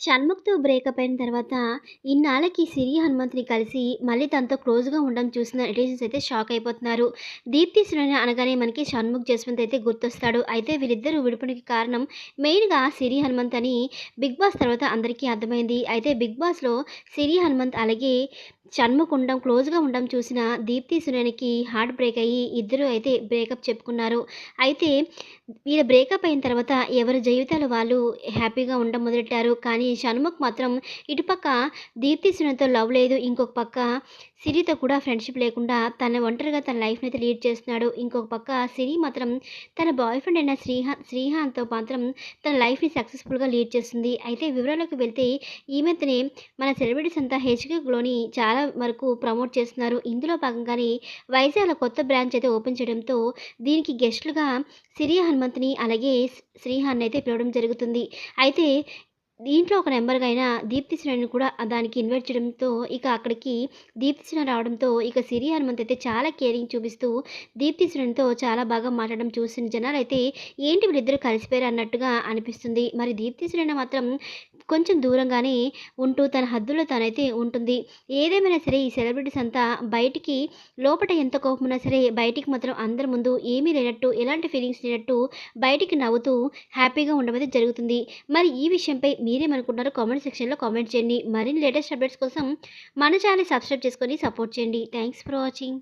షణ్ముఖ్‌తో breakup అయిన తర్వాత ఇన్నాళ్ళకి సిరి, హనుమంత్‌ని కలిసి మళ్ళీ తనతో క్లోజ్‌గా ఉండడం చూసిన నెటిజన్స్ అయితే షాక్ అయిపోతున్నారు. దీప్తి, సునైన అనగానే మనకి షణ్ముఖ్, జస్వంత్ అయితే గుర్తొస్తాడు. అయితే వీళ్ళిద్దరూ విడుపునికి కారణం మెయిన్‌గా సిరి, హనుమంత్ అని బిగ్ బాస్ తర్వాత అందరికీ అర్థమైంది. అయితే బిగ్ బాస్‌లో సిరి, హనుమంత్ అలాగే షణ్ముఖ్ ఉండడం క్లోజ్‌గా ఉండడం చూసిన దీప్తి, సునైనకి హార్ట్ బ్రేక్ అయ్యి ఇద్దరు అయితే బ్రేకప్ చెప్పుకున్నారు. అయితే వీళ్ళ బ్రేకప్ అయిన తర్వాత ఎవరి జీవితాలు వాళ్ళు హ్యాపీగా ఉండడం మొదలెట్టారు. కానీ షణ్ముఖ్ మాత్రం ఇటుపక్క దీప్తి, సునైనతో లవ్ లేదు. ఇంకొక పక్క సిరితో కూడా ఫ్రెండ్‌షిప్ లేకుండా తన ఒంటరిగా తన లైఫ్‌ని అయితే లీడ్ చేస్తున్నాడు. ఇంకొక పక్క సిరి మాత్రం తన బాయ్ ఫ్రెండ్ అయిన శ్రీహా శ్రీహాంత్తో మాత్రం తన లైఫ్‌ని సక్సెస్‌ఫుల్‌గా లీడ్ చేస్తుంది. అయితే వివరాలకు వెళ్తే ఈ మధ్యనే మన సెలబ్రిటీస్ అంతా హెచ్‌కేగ్లోని చాలా వరకు ప్రమోట్ చేస్తున్నారు. ఇందులో భాగంగానే వైజాగ్‌లో కొత్త బ్రాంచ్ అయితే ఓపెన్ చేయడంతో దీనికి గెస్ట్‌లుగా సిరి, హనుమంత్‌ని అలాగే శ్రీహాన్ అయితే పిలవడం జరుగుతుంది. అయితే దీంట్లో ఒక నెంబర్గా అయిన దీప్తి సునైనని కూడా దానికి ఇన్వైట్ చేయడంతో ఇక అక్కడికి దీప్తి సునైన రావడంతో ఇక సిరి, హనుమంత్ అయితే చాలా కేరింగ్ చూపిస్తూ దీప్తి సునైనతో చాలా బాగా మాట్లాడడం చూసిన అయితే ఏంటి వీళ్ళిద్దరూ కలిసిపోయారు అన్నట్టుగా అనిపిస్తుంది. మరి దీప్తి సునైన మాత్రం కొంచెం దూరంగానే ఉంటూ తన హద్దుల్లో తనైతే ఉంటుంది. ఏదేమైనా సరే ఈ సెలబ్రిటీస్ అంతా బయటికి లోపట ఎంత కోపం సరే బయటికి మాత్రం అందరి ముందు ఏమీ లేనట్టు ఎలాంటి ఫీలింగ్స్ లేనట్టు బయటికి నవ్వుతూ హ్యాపీగా ఉండడం అయితే జరుగుతుంది. మరి ఈ విషయంపై మీరేమనుకుంటున్నారో కామెంట్ సెక్షన్‌లో కామెంట్ చేయండి. మరిన్ని లేటెస్ట్ అప్డేట్స్ కోసం మన ఛానల్ సబ్స్క్రైబ్ చేసుకొని సపోర్ట్ చేయండి. Thanks for watching.